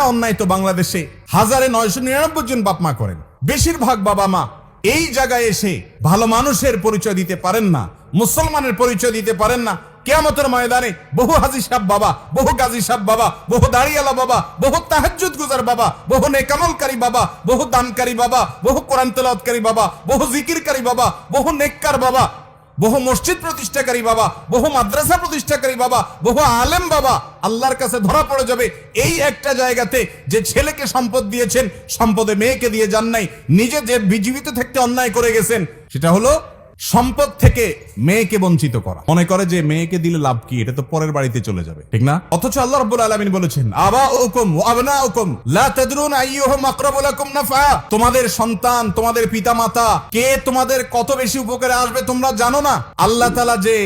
একটা অন্যায় তো বাংলাদেশে। হাজারে নয়শো নিরানব্বই জন বাপ মা করেন। বেশিরভাগ বাবা মা এই জায়গায় এসে ভালো মানুষের পরিচয় দিতে পারেন না, মুসলমানের পরিচয় দিতে পারেন না। কেয়ামতের ময়দানে বহু হাজি সাহেব বাবা, বহু গাজী সাহেব বাবা, বহু দাঁড়িয়ালা বাবা, বহু তাহাজ্জুদ গুজার বাবা, বহু নেকামলকারী বাবা, বহু দানকারী বাবা, বহু কোরআন তেলাওয়াতকারী বাবা, বহু জিকিরকারী বাবা, বহু নেককার বাবা বহু মসজিদ প্রতিষ্ঠাকারী বাবা, বহু মাদ্রাসা প্রতিষ্ঠাকারী বাবা, বহু আলেম বাবা, আল্লাহর কাছে ধরা পড়ে যাবে এই একটা জায়গাতে যে ছেলেকে সম্পদ দিয়েছেন, সম্পদে মেয়েকে দিয়ে যান নাই, নিজে যে বিজীবিত থাকতে অন্যায় করে গেছেন, সেটা হলো সম্পদ থেকে মেয়েকে বঞ্চিত করা। মনে করে যে মেয়েকে দিলে লাভ কি? এটা তো পরের বাড়িতে চলে যাবে, ঠিক না? অথচ আল্লাহ রাব্বুল আলামিন বলেছেন আবা ওকুম আবনা ওকুম লা তাদরুন লাকুম নাফা তোমাদের সন্তান, তোমাদের পিতামাতা, কে তোমাদের কত বেশি উপকারে আসবে তোমরা জানো না? আল্লাহ তাআলা যে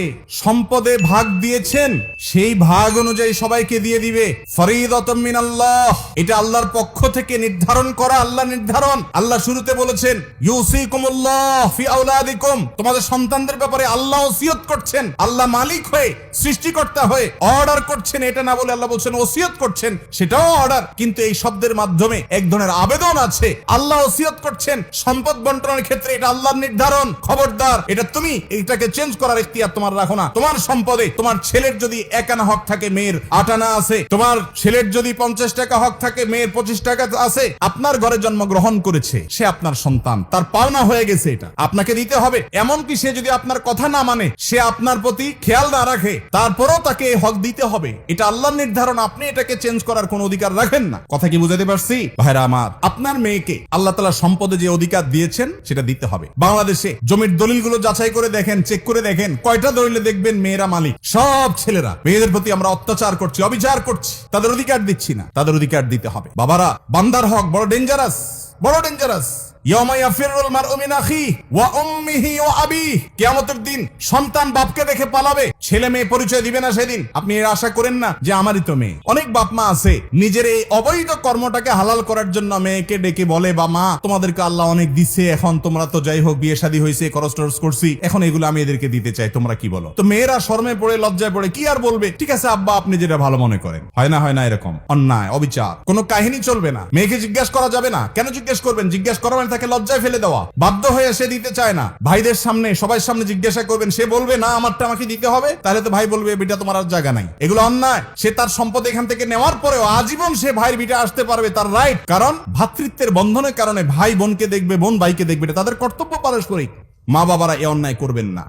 সম্পদে ভাগ দিয়েছেন, সেই ভাগ অনুযায়ী সবাইকে দিয়ে দিবে। ফরিদাতাম মিনাল্লাহ, এটা আল্লাহর পক্ষ থেকে নির্ধারণ করা আল্লাহ নির্ধারণ। আল্লাহ শুরুতে বলেছেন, ইউসিকুমুল্লাহ ফি আওলাদিকুম। তোমাদের সন্তানদের ব্যাপারে আল্লাহ ওসিয়ত করছেন। আল্লাহ মালিক হয়ে, সৃষ্টিকর্তা হয়ে অর্ডার করছেন। এটা না বলে আল্লাহ বলছেন ওসিয়ত করছেন, সেটাও অর্ডার কিন্তু এই শব্দের মাধ্যমে এক ধরনের আবেদন আছে। আল্লাহ ওসিয়ত করছেন, সম্পদ বন্টনের ক্ষেত্রে এটা আল্লাহর নির্ধারণ। খবরদার, এটা তুমি, এটাকে চেঞ্জ করার ইখতিয়ার তোমার রাখো না। তোমার সম্পদে, তোমার ছেলের যদি একানা হক থাকে, মেয়ের আট আনা আছে, তোমার ছেলের যদি পঞ্চাশ টাকা হক থাকে, মেয়ের পঁচিশ টাকা আছে, আপনার ঘরে জন্মগ্রহণ করেছে, সে আপনার সন্তান। তার পাওনা হয়ে গেছে এটা। আপনাকে দিতে হবে এমনকি সে যদি আপনার কথা না মানে সে আপনার প্রতি খেয়াল না রাখে, তারপরও তাকে হক দিতে হবে। এটা আল্লাহর নির্ধারণ, আপনি এটাকে চেঞ্জ করার কোন অধিকার রাখেন না। কথা কি বুঝাতে পারছি? ভাইরা আমার, আপনার মেয়েকে আল্লাহ তালা সম্পদে যে অধিকার দিয়েছেন, সেটা দিতে হবে। বাংলাদেশে জমির দলিলগুলো যাচাই করে দেখেন চেক করে দেখেন, কয়টা দলিলে দেখবেন মেয়েরা মালিক? সব ছেলেরা। মেয়েদের প্রতি আমরা অত্যাচার করছি, অবিচার করছি। তাদের অধিকার দিচ্ছি না, তাদের অধিকার দিতে হবে। বাবারা, বান্দার হক বড় ডেঞ্জারাস বড় ডেঞ্জারাস কিয়ামতের দিন সন্তান বাপকে দেখে পালাবে, ছেলে মেয়ে পরিচয় দিবে না সেদিন। আপনি এর আশা করেন না যে আমারই তো মেয়ে। অনেক বাপ মা আছে, নিজের এই অবৈধ কর্মটাকে হালাল করার জন্য মেয়েকে ডেকে বলে বা মা, তোমাদেরকে আল্লাহ অনেক দিচ্ছে এখন তোমরা তো যাই হোক বিয়ে শাদী হয়েছে খরচ টরচ করছি, এখন এগুলো আমি এদেরকে দিতে চাই, তোমরা কি বলো? তো মেয়েরা শর্মে পড়ে, লজ্জায় পড়ে, কি আর বলবে? ঠিক আছে আব্বা, আপনি যেটা ভালো মনে করেন। হয় না হয় না, এরকম। অন্যায়, অবিচার, কোনো কাহিনী চলবে না। মেয়েকে জিজ্ঞেস করা যাবে না? কেন জিজ্ঞেস করবেন, জিজ্ঞেস করা মানে তাকে লজ্জায় ফেলে দেওয়া। বাধ্য হয়ে সে দিতে চায় না। ভাইদের সামনে সবাই সামনে জিজ্ঞাসা করবেন, সে বলবে, না, আমারটা আমাকে দিতে হবে তাহলে তো ভাই বলবে, বিটা তোমার আর জায়গা নাই। এগুলো অন্যায়। সে তার সম্পদ এখান থেকে নেওয়ার পরেও আজীবন সে ভাইয়ের বিটা আসতে পারবে তার রাইট কারণ ভাতৃত্বের বন্ধনের কারণে ভাই বোনকে দেখবে, বোন ভাইকে দেখবে তাদের কর্তব্য পারস্পরিক। মা বাবারা এ অন্যায় করবেন না।